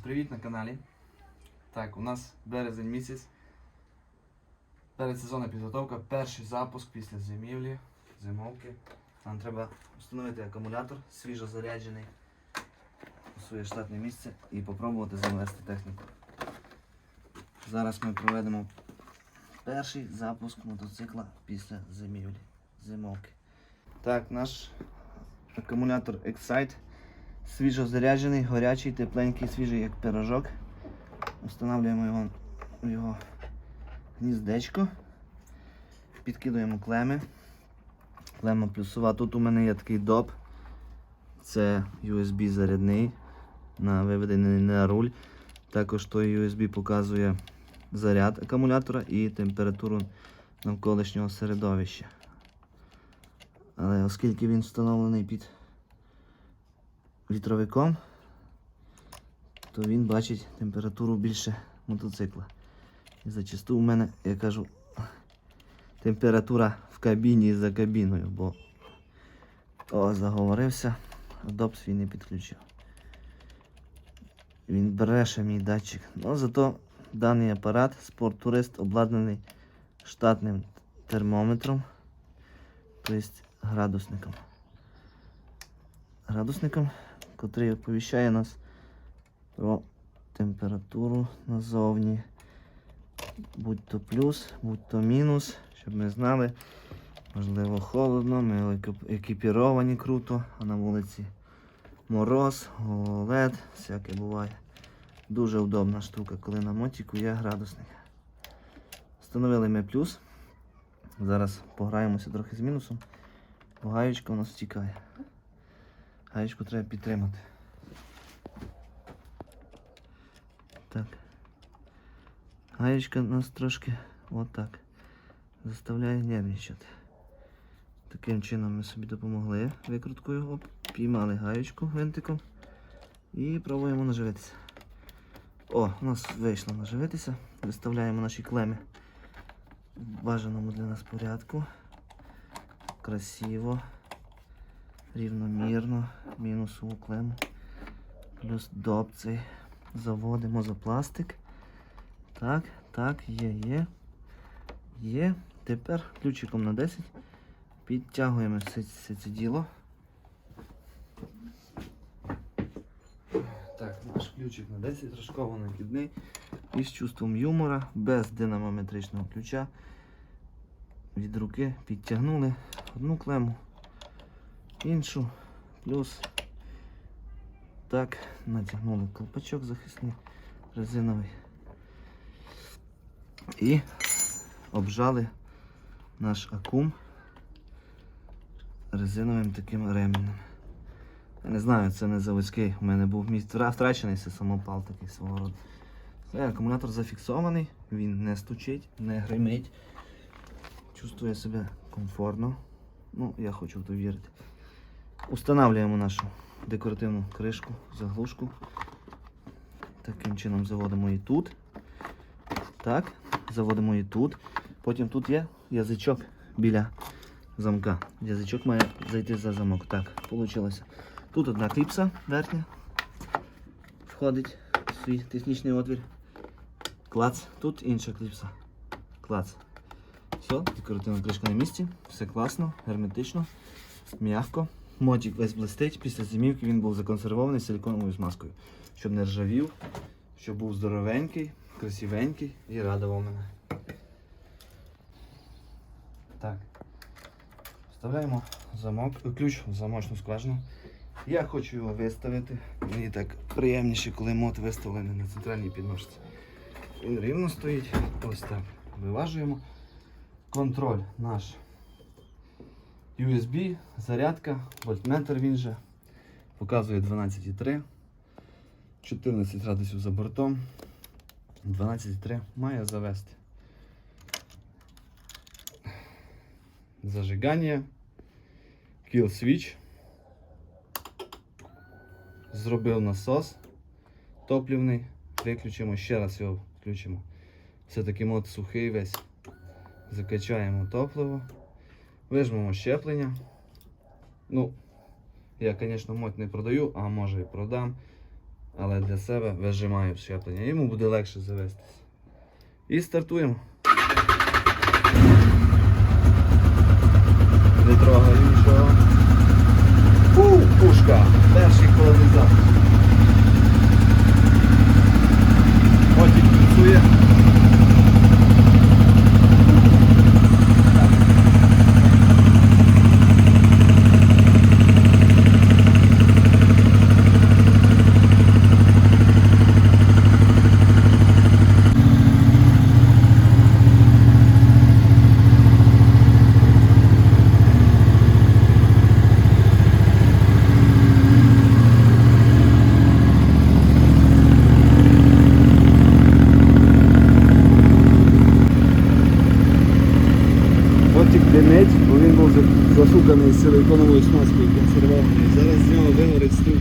Привіт на каналі. Так, у нас березень місяць. Передсезонна підготовка, перший запуск після зимівлі, зимовки. Нам треба встановити акумулятор свіжо заряджений у своє штатне місце і попробувати завести техніку. Зараз ми проведемо перший запуск мотоцикла після зимівлі, зимовки. Так, наш акумулятор Excite свіжо заряджений, горячий, тепленький, свіжий, як пирожок. Встановлюємо його в його гніздечко. Підкидуємо клеми. Клема плюсова. Тут у мене є такий доп. Це USB зарядний на виведений на руль. Також той USB показує заряд акумулятора і температуру навколишнього середовища. Але оскільки він встановлений під вітровиком, то він бачить температуру більше мотоцикла. І зачасту у мене, я кажу, температура в кабіні за кабіною, бо о, заговорився, а доп свій не підключив. Він бреше мій датчик. Ну, зато даний апарат спорттурист обладнаний штатним термометром, тобто градусником. Градусником, котрий оповіщає нас про температуру назовні. Будь то плюс, будь то мінус, щоб ми знали. Можливо, холодно, ми екіпіровані круто, а на вулиці мороз, гололед, всяке буває. Дуже удобна штука, коли на мотіку є градусник. Встановили ми плюс. Зараз пограємося трохи з мінусом, бо гаєчка у нас втікає. Гаєчку треба підтримати. Так. Гаєчка нас трошки отак заставляє нервничати. Таким чином ми собі допомогли викруткою. Оп, піймали гаєчку винтиком і пробуємо наживитися. О, у нас вийшло наживитися. Виставляємо наші клеми в бажаному для нас порядку. Красиво, рівномірно, мінусову клему. Плюс доп цей заводимо за пластик. Так, так, є, є. Є. Тепер ключиком на 10 підтягуємо все, все це діло. Так, наш ключик на 10 трошково накидний і з чувством юмора, без динамометричного ключа. Від руки підтягнули одну клему, іншу, плюс так, натягнули колпачок захисний резиновий. І обжали наш акум резиновим таким ременем. Я не знаю, це не заводський. У мене був втра- втрачений самопал такий свого роду. Це акумулятор зафіксований, він не стучить, не гримить. Чувствує себе комфортно. Ну, я хочу в вірити. Устанавливаємо нашу декоративну кришку, заглушку. Таким чином заводимо її тут. Так, заводимо її тут. Потім тут є язичок біля замка. Язичок має зайти за замок. Так, вийшло. Тут одна кліпса верхня. Входить в свій технічний отвір. Клац. Тут інша кліпса. Клац. Все, декоративна кришка на місці. Все класно, герметично, м'яко. Мотик весь блистить. Після зимівки він був законсервований силиконовою змазкою. Щоб не ржавів, щоб був здоровенький, красивенький і радував мене. Так. Вставляємо замок, ключ в замочну скважину. Я хочу його виставити. Мені так приємніше, коли мот виставлений на центральній підножці. Він рівно стоїть. Ось так. Виважуємо. Контроль наш. USB, зарядка, вольтметр він же. Показує 12,3. 14 градусів за бортом. 12,3 має завести. Зажигання. Kill switch. Зробив насос топлівний. Виключимо, ще раз його включимо. Все-таки мод сухий весь. Закачаємо топливо. Вижмемо щеплення. Ну, я, звісно, моть не продаю, а може і продам. Але для себе вижимаю щеплення. Йому буде легше завестись. І стартуємо. бо він був засуканий силиконовою смазкою консервованою. Зараз з нього вигорить стук.